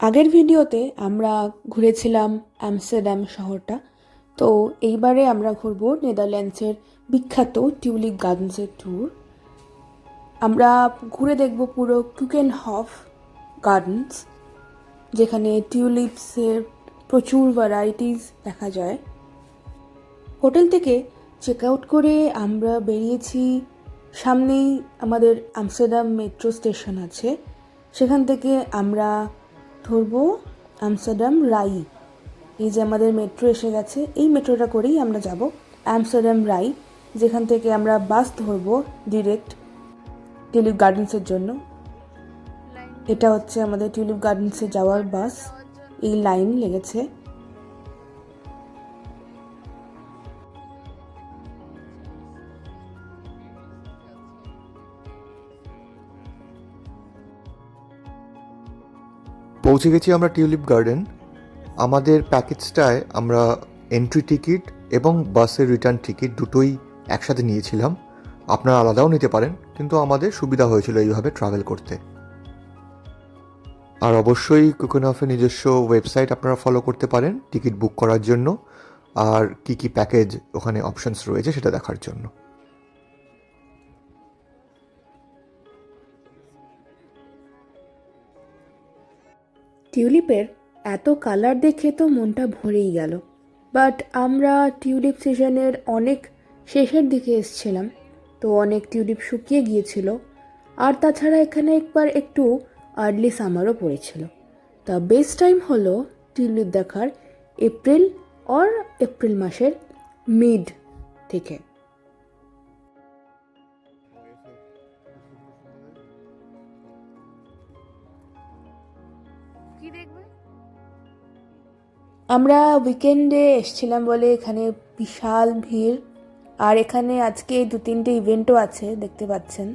আগের ভিডিওতে আমরা ঘুরেছিলাম অ্যামস্টারডাম শহরটা। তো এইবারে আমরা ঘুরবো নেদারল্যান্ডসের বিখ্যাত টিউলিপ গার্ডেন্সের ট্যুর আমরা ঘুরে দেখব পুরো কুকেন হফ গার্ডেন্স, যেখানে টিউলিপসের প্রচুর ভ্যারাইটিস দেখা যায়। হোটেল থেকে চেক আউট করে আমরা বেরিয়েছি। সামনেই আমাদের আমস্টারডাম মেট্রো স্টেশন আছে। সেখান থেকে আমরা ধরবো অ্যামস্টারডাম রাই। এই যে আমাদের মেট্রো এসে গেছে, এই মেট্রোটা করেই আমরা যাব আমস্টারডাম রাই, যেখান থেকে আমরা বাস ধরবো ডিরেক্ট টিউলিপ গার্ডেন্সের জন্য। এটা হচ্ছে আমাদের টিউলিপ গার্ডেন্সে যাওয়ার বাস এই লাইন লেগেছে। পৌঁছে গেছি আমরা টিউলিপ গার্ডেন। আমাদের প্যাকেজটায় আমরা এন্ট্রি টিকিট এবং বাসের রিটার্ন টিকিট দুটোই একসাথে নিয়েছিলাম। আপনারা আলাদাও নিতে পারেন, কিন্তু আমাদের সুবিধা হয়েছিল এইভাবে ট্রাভেল করতে। আর অবশ্যই কুকুনফের নিজস্ব ওয়েবসাইট আপনারা ফলো করতে পারেন টিকিট বুক করার জন্য। আর কি কি প্যাকেজ ওখানে অপশনস রয়েছে সেটা দেখার জন্য। টিউলিপের এত কালার দেখে তো মনটা ভরেই গেল। বাট আমরা টিউলিপ সিজনের অনেক শেষের দিকে এসছিলাম, তো অনেক টিউলিপ শুকিয়ে গিয়েছিল। আর তাছাড়া এখানে একবার একটু আর্লি সামারও পড়েছিল। তা বেস্ট টাইম হলো টিউলিপ দেখার এপ্রিল অর এপ্রিল মাসের মিড থেকে। কি দেখবে? আমরা উইকেন্ডে এসছিলাম বলে এখানে বিশাল ভিড়। আর এখানে আজকে দু তিনটে ইভেন্টও আছে, দেখতে পাচ্ছেন।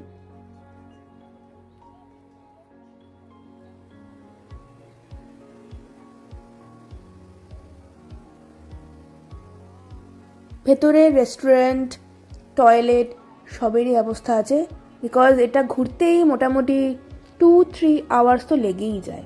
ভেতরে রেস্টুরেন্ট টয়লেট সবেরই ব্যবস্থা আছে। বিকজ এটা ঘুরতেই মোটামুটি টু থ্রি আওয়ার্স তো লেগেই যায়।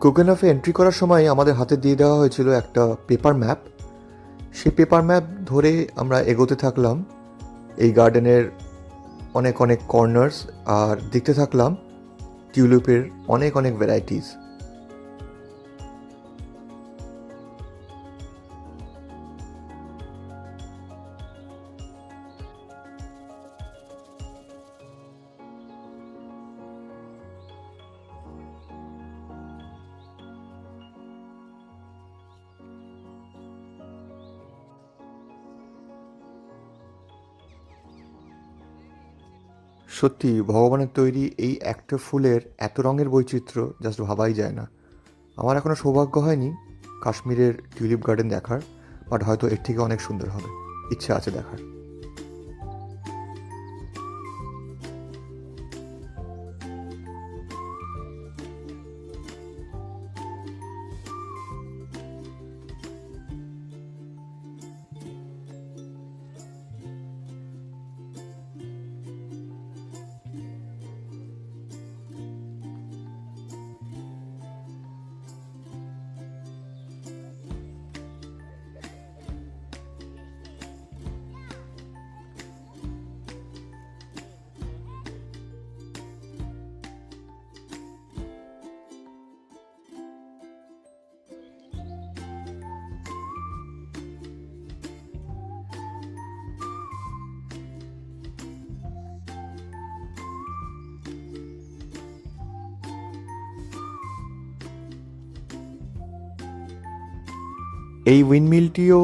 কোকেনাফে এন্ট্রি করার সময় আমাদের হাতে দিয়ে দেওয়া হয়েছিল একটা পেপার ম্যাপ সেই পেপার ম্যাপ ধরে আমরা এগোতে থাকলাম। এই গার্ডেনের অনেক অনেক কর্নার্স আর দেখতে থাকলাম। টিউলিপের অনেক অনেক ভ্যারাইটিস সত্যি, ভগবানের তৈরি এই একটা ফুলের এত রঙের বৈচিত্র্য জাস্ট ভাবাই যায় না। আমার এখনও সৌভাগ্য হয়নি কাশ্মীরের টিউলিপ গার্ডেন দেখার বাট হয়তো এর থেকে অনেক সুন্দর হবে। ইচ্ছে আছে দেখার। এই উইন্ডমিলটিও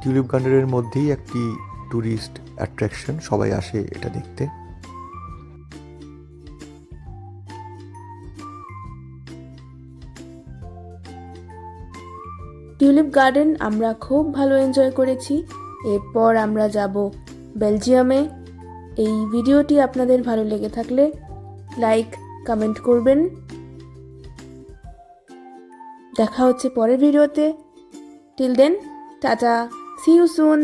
টিউলিপ গার্ডেনের মধ্যেই একটি ট্যুরিস্ট অ্যাট্রাকশন সবাই আসে এটা দেখতে। টিউলিপ গার্ডেন আমরা খুব ভালো এনজয় করেছি। এরপর আমরা যাব বেলজিয়ামে এই ভিডিওটি আপনাদের ভালো লেগে থাকলে লাইক কমেন্ট করবেন। দেখা হচ্ছে পরের ভিডিওতে till then tata see you soon